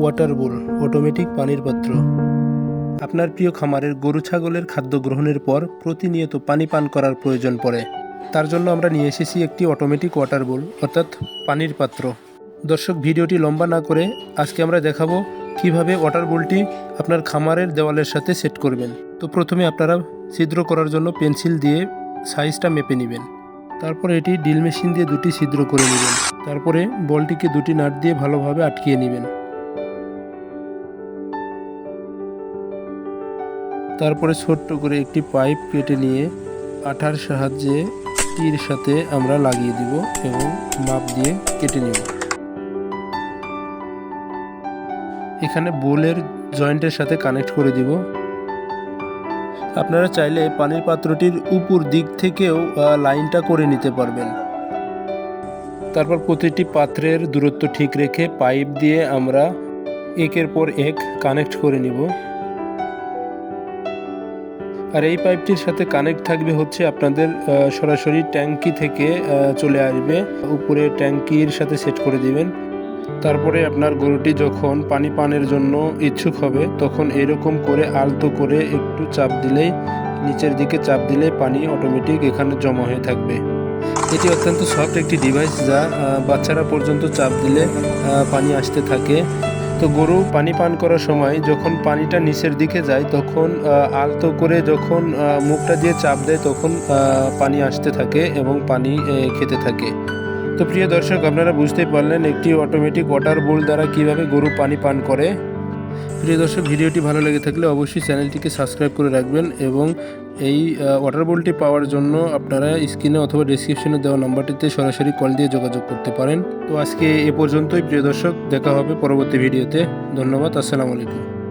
Water বোল automatic পানির পাত্র। আপনার প্রিয় খামারের গরু ছাগলের খাদ্য গ্রহণের পর প্রতিনিয়ত পানি পান করার প্রয়োজন পড়ে। তার জন্য আমরা নিয়ে এসেছি একটি অটোমেটিক ওয়াটার বোল অর্থাৎ পানির পাত্র। দর্শক, ভিডিওটি লম্বা না করে আজকে আমরা দেখাবো কীভাবে ওয়াটার বোলটি আপনার খামারের দেওয়ালের সাথে সেট করবেন। তো প্রথমে আপনারা ছিদ্র করার জন্য পেন্সিল দিয়ে সাইজটা মেপে নেবেন। তারপর এটি ড্রিল মেশিন দিয়ে দুটি ছিদ্র করে নেবেন। তারপরে বলটিকে দুটি নাট দিয়ে ভালোভাবে আটকিয়ে নেবেন। তারপরে ছোট্ট করে একটি পাইপ কেটে নিয়ে আঠার সাহায্যে তীর সাথে আমরা লাগিয়ে দিব এবং মাপ দিয়ে কেটে নেব। এখানে বোলের জয়েন্টের সাথে কানেক্ট করে দিব। আপনারা চাইলে পানির পাত্রটির উপর দিক থেকেও লাইনটা করে নিতে পারবেন। তারপর প্রতিটি পাত্রের দূরত্ব ঠিক রেখে পাইপ দিয়ে আমরা একের পর এক কানেক্ট করে নিব। আর এই পাইপটির সাথে কানেক্ট থাকবে হচ্ছে আপনাদের সরাসরি ট্যাঙ্কি থেকে চলে আসবে। উপরে ট্যাঙ্কির সাথে সেট করে দিবেন। তারপরে আপনার গরুটি যখন পানি পানের জন্য ইচ্ছুক হবে, তখন এরকম করে আলতো করে একটু চাপ দিলেই, নিচের দিকে চাপ দিলে পানি অটোমেটিক এখানে জমা হয়ে থাকবে। এটি অত্যন্ত সফট একটি ডিভাইস যা বাচ্চারা পর্যন্ত চাপ দিলে পানি আসতে থাকে। তো গরু পানি পান করার সময় যখন পানিটা নিচের দিকে যায়, তখন আলতো করে যখন মুখটা দিয়ে চাপ দেয়, তখন পানি আসতে থাকে এবং পানি খেতে থাকে। তো প্রিয় দর্শক, আপনারা বুঝতেই পারলেন একটি অটোমেটিক ওয়াটার বোল দ্বারা কীভাবে গরু পানি পান করে। প্রিয় দর্শক, ভিডিওটি ভালো লেগে থাকলে অবশ্যই চ্যানেলটিকে সাবস্ক্রাইব করে রাখবেন এবং এই ওয়াটার বোলটি পাওয়ার জন্য আপনারা স্ক্রিনে অথবা ডিসক্রিপশনে দেওয়া নাম্বারটিতে সরাসরি কল দিয়ে যোগাযোগ করতে পারেন। তো আজকে এ পর্যন্তই, প্রিয় দর্শক, দেখা হবে পরবর্তী ভিডিওতে। ধন্যবাদ, আসসালামু আলাইকুম।